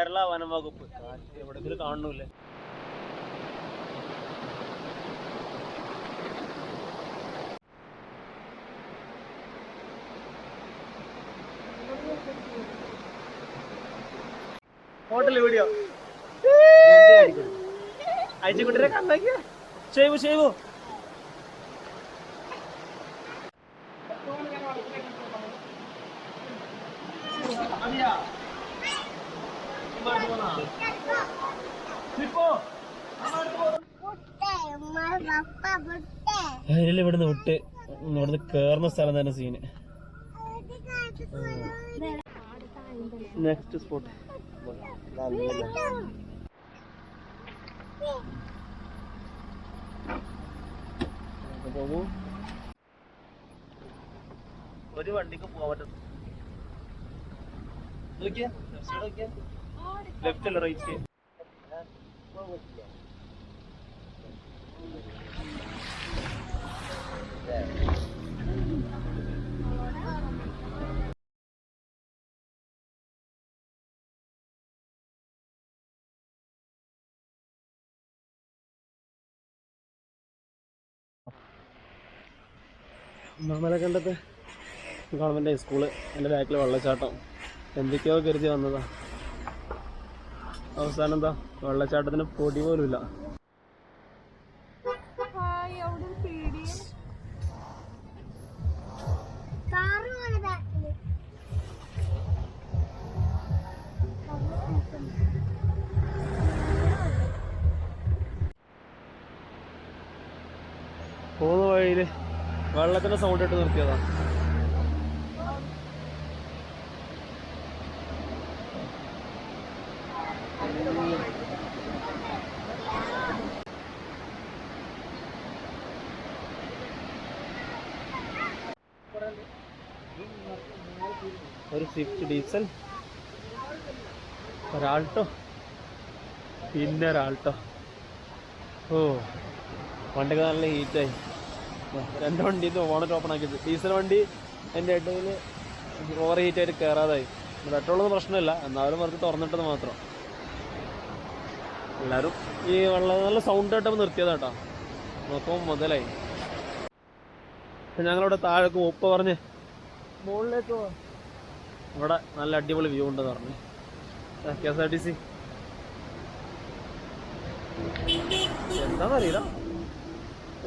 കേരള വനം വകുപ്പ്. എവിടെങ്കിലും കാണുന്നില്ല ഹോട്ടൽ വീഡിയോ അയച്ചുകുട്ടിരെ കണ്ടാക്കിയ ചെയ്വു ചെയ്വു അതിൽ ഇവിടുന്ന് വിട്ട്. ഇവിടുന്ന് കേറുന്ന സ്ഥലം തന്നെ സീന് നെക്സ്റ്റ് സ്പോട്ട് പോകൂ ഒരു വണ്ടിക്ക് പോകാൻ പറ്റും ലെഫ്റ്റ് അല്ല റൈറ്റ് മാമലക്കണ്ടത്ത് ഗവൺമെന്റ് ഹൈസ്കൂൾ എന്റെ ബാക്കിൽ വെള്ളച്ചാട്ടം. എന്തൊക്കെയോ കരുതി വന്നതാ. അവസാനം എന്താ വെള്ളച്ചാട്ടത്തിന് പൊടി പോലും ഇല്ല പോകുന്ന വഴിയിൽ വെള്ളത്തിന്റെ സൗണ്ട് ഇട്ട് നിർത്തിയതാ. ഒരു സ്വിഫ്റ്റ് ഡീസൽ ഒരാൾട്ടോ പിന്നെ ഒരാൾട്ടോ ഓ വണ്ടിക്ക് നല്ല ഹീറ്റായി രണ്ട് വണ്ടി ഓണറ്റ് ഓപ്പൺ ആക്കിയിട്ട്. ഡീസൽ വണ്ടി എന്റെ ഇടയിൽ ഓവർ ഹീറ്റായിട്ട് കയറാതായി പെട്രോളൊന്നും പ്രശ്നമില്ല. എന്നാലും വെറുതെ തുറന്നിട്ടത് മാത്രം. എല്ലാവരും ഈ വെള്ളം നല്ല സൗണ്ട് ആയിട്ട് നിർത്തിയതാട്ടോ നോക്കുമ്പോൾ മുതലായി. ഞങ്ങളിവിടെ താഴേക്ക് ഉപ്പ പറഞ്ഞ് മുകളിലേക്ക്. ഇവിടെ നല്ല അടിപൊളി വ്യൂ ഉണ്ടെന്ന് പറഞ്ഞു. K S R T C. എന്താണെന്നറിയില്ല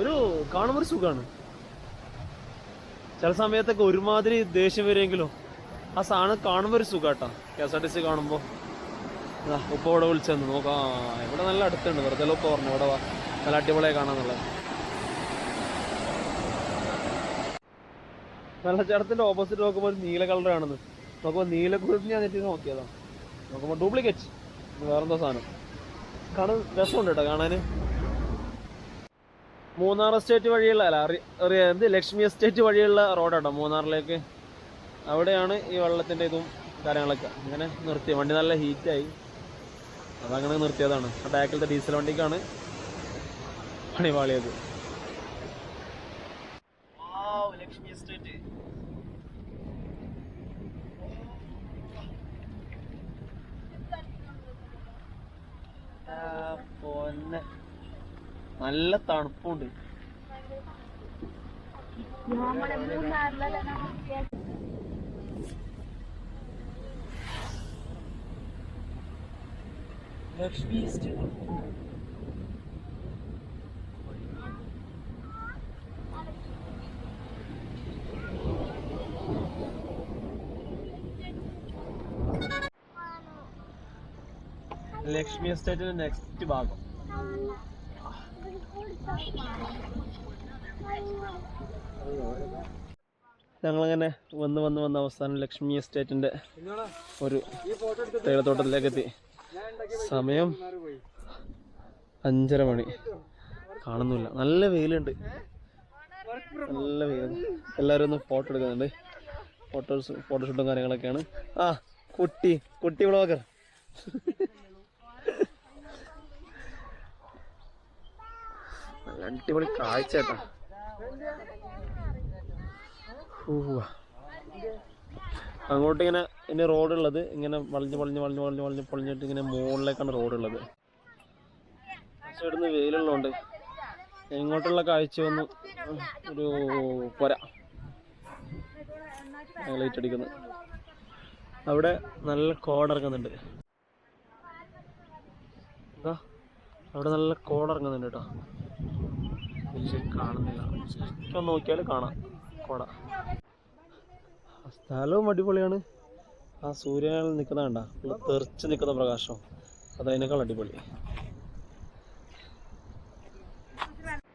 ഒരു കാണുമ്പോൾ ഒരു സുഖമാണ് ചില സമയത്തൊക്കെ ഒരുമാതിരി ദേഷ്യം വരുമെങ്കിലും ആ സാധനം കാണുമ്പോൾ ഒരു സുഖാട്ടോ. K S R T C കാണുമ്പോൾ ഉപ്പ ഇവിടെ വിളിച്ചെന്ന്. നോക്കാം ഇവിടെ നല്ല അടുത്തുണ്ട്. വെറുതെ ഉപ്പ പറഞ്ഞു ഇവിടെ വാ നല്ല അടിപൊളിയായി കാണാന്നുള്ളത്. വെള്ളച്ചാട്ടത്തിന്റെ ഓപ്പോസിറ്റ് നോക്കുമ്പോൾ നീല കളർ കാണുന്നത് നോക്കുമ്പോൾ നീല ഞാൻ നെറ്റി നോക്കിയതാ. നോക്കുമ്പോൾ ഡ്യൂപ്ലിക്കേറ്റ് വേറെന്തോ സാധനം. കാണാൻ രസമുണ്ട് കേട്ടോ കാണാൻ മൂന്നാർ എസ്റ്റേറ്റ് വഴിയുള്ള അല്ല എന്ത് ലക്ഷ്മി എസ്റ്റേറ്റ് വഴിയുള്ള റോഡാട്ടോ മൂന്നാറിലേക്ക്. അവിടെയാണ് ഈ വെള്ളത്തിന്റെ ഇതും കാര്യങ്ങളൊക്കെ. അങ്ങനെ നിർത്തി. വണ്ടി നല്ല ഹീറ്റായി അതങ്ങനെ നിർത്തിയതാണ്. ആ ബാക്കിലത്തെ ഡീസൽ വണ്ടിക്കാണ് പണിപാളിയത് ലക്ഷ്മി എസ്റ്റേറ്റ്. പൊന്നെ. നല്ല തണുപ്പുണ്ട്. ലക്ഷ്മി എസ്റ്റേറ്റിന്റെ നെക്സ്റ്റ് ഭാഗം. ഞങ്ങളങ്ങനെ വന്ന് വന്ന് വന്ന് അവസാനം ലക്ഷ്മി എസ്റ്റേറ്റിന്റെ ഒരു തേയിലത്തോട്ടത്തിലേക്ക് എത്തി സമയം അഞ്ചര മണി. കാണുന്നില്ല നല്ല വെയിലുണ്ട്. നല്ല വെയിൽ എല്ലാവരും ഒന്ന് ഫോട്ടോ എടുക്കുന്നുണ്ട്. ഫോട്ടോസ് ഫോട്ടോഷൂട്ടും കാര്യങ്ങളൊക്കെയാണ്. ആ കുട്ടി കുട്ടി വ്ളോഗർ. നല്ല അടിപൊളി കാഴ്ച കേട്ടോ. അങ്ങോട്ട് ഇങ്ങനെ ഇനി റോഡുള്ളത് ഇങ്ങനെ വളഞ്ഞ് വളഞ്ഞ് വളഞ്ഞ് വളഞ്ഞ് വളഞ്ഞ് പൊളിഞ്ഞിട്ട് ഇങ്ങനെ മുകളിലേക്കാണ് റോഡുള്ളത്. പക്ഷേ ഇവിടുന്ന് വെയിലുള്ളതുകൊണ്ട് ഇങ്ങോട്ടുള്ള കാഴ്ച ഒന്ന് ഒരു പൊര. ലൈറ്റ് അടിക്കുന്നു അവിടെ നല്ല കോടിറങ്ങുന്നുണ്ട്. എന്താ അവിടെ നല്ല കോടിറങ്ങുന്നുണ്ട് കേട്ടോ. കാണുന്നില്ല. ജസ്റ്റ് നോക്കിയാൽ കാണാം കോട. സ്ഥലവും അടിപൊളിയാണ്. ആ സൂര്യനിൽ നിൽക്കുന്ന കണ്ട തെറിച്ച് നിൽക്കുന്ന പ്രകാശം അതതിനേക്കാൾ അടിപൊളി.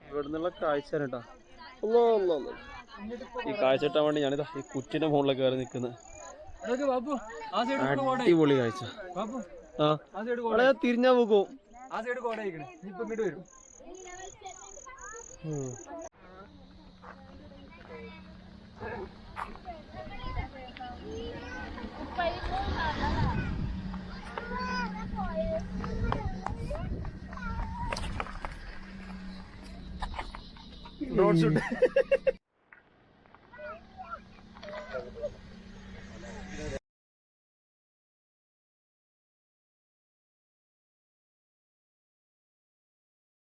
ഇവിടെ നിന്നുള്ള കാഴ്ച കേട്ടോ ഈ കാഴ്ച കിട്ടാൻ വേണ്ടി ഞാനിതാ ഈ കുറ്റിന്റെ മുകളിൽ കയറി നിൽക്കുന്നത് അടിപൊളി കാഴ്ച. ആ. അവിടെ തിരിഞ്ഞാ പോകും ആ സൈഡ് കോട അയക്കണേ ഇപ്പൊ ഇങ്ങോട്ട് വരും. నోట్స్ ఉంటాయి